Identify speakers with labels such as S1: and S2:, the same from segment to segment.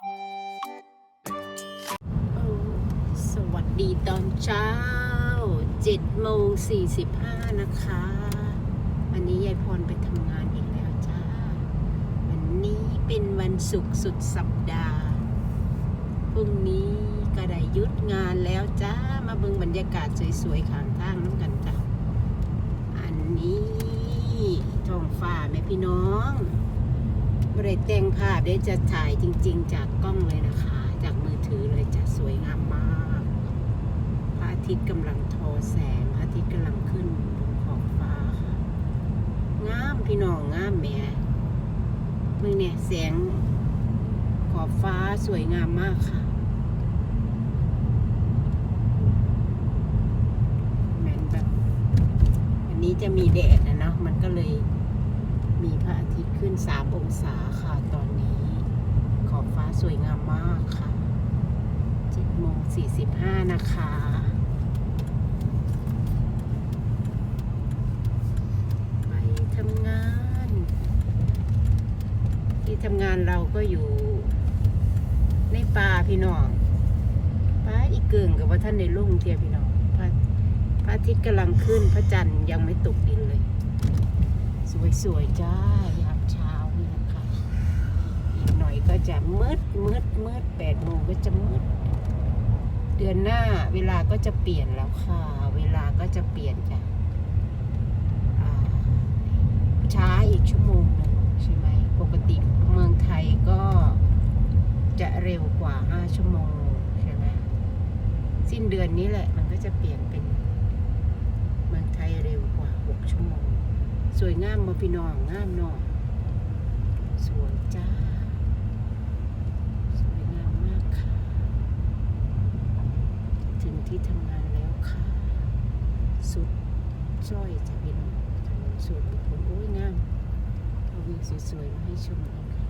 S1: สวัสดีตอนเช้า7โมง45 นะคะ วันนี้ยายพรไปทำงานอีกแล้วจ้า วันนี้เป็นวันศุกร์สุดสัปดาห์ พรุ่งนี้ก็ได้ยุดงานแล้วจ้า มาเบิ่งบรรยากาศสวยๆข้างทางน้ำกันจ้า อันนี้ท้องฟ้าแม่พี่น้อง ไม่ได้แต่งภาพได้จะถ่ายจริง ๆ จากกล้องเลยนะคะ จากมือถือเลยจะสวยงามมากพระอาทิตย์กำลังทอแสงพระอาทิตย์กำลังขึ้นบนขอบฟ้าค่ะงามพี่น้องงามแหม่มึงเนี่ยแสงขอบฟ้าสวยงามมากค่ะแมนแบบวันนี้จะมีแดดนะเนาะมันก็เลยมีพระอาทิตย์ขึ้น 3องศาค่ะตอนนี้ ขอบฟ้าสวยงามมากค่ะ7โมง45 นะคะ ไปทำงาน ที่ทำงานเราก็อยู่ในป่าพี่น้องป้าอีกเกิงกับว่าท่านในลุ่งเทียพี่น้องพระพระอาทิตย์กำลังขึ้นพระจันทร์ยังไม่ตกดินเลย สวยๆจ้ายามเช้านี่นะคะ อี ก็จะมืดมืดมืดแปดโมงก็จะมืด เดือนหน้าเวลาก็จะเปลี่ยนแล้วค่ะ เวลาก็จะเปลี่ยนจ้ะช้าอีกชั่วโมงหนึ่งใช่ไหมปกติเมืองไทยก็จะเร็วกว่าห้าชั่วโมงใช่ไหมสิ้นเดือนนี้แหละมันก็จะเปลี่ยนเป็นเมืองไทยเร็วกว่า 6 ชั่วโมง สวยงามมาพี่น้องงามนาะสวยจ้า สวยงามมากค่ะ ถึง ที่ทำงานแล้วค่ะ สุดจ้อยจะพี่น้องถนนสวนบุคคลโอ้ยงามเอาวิวสวยๆมาให้ชมกันค่ะ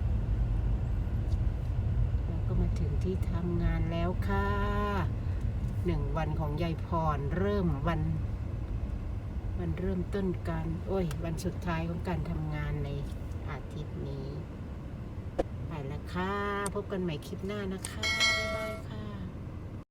S1: แล้วก็มาถึงที่ทำงานแล้วค่ะหนึ่งวันของยายพรเริ่มวันวันเริ่มต้นการ โอ้ย วันสุดท้ายของการทำงานในอาทิตย์นี้ ไปแล้วค่ะ พบกันใหม่คลิปหน้านะคะ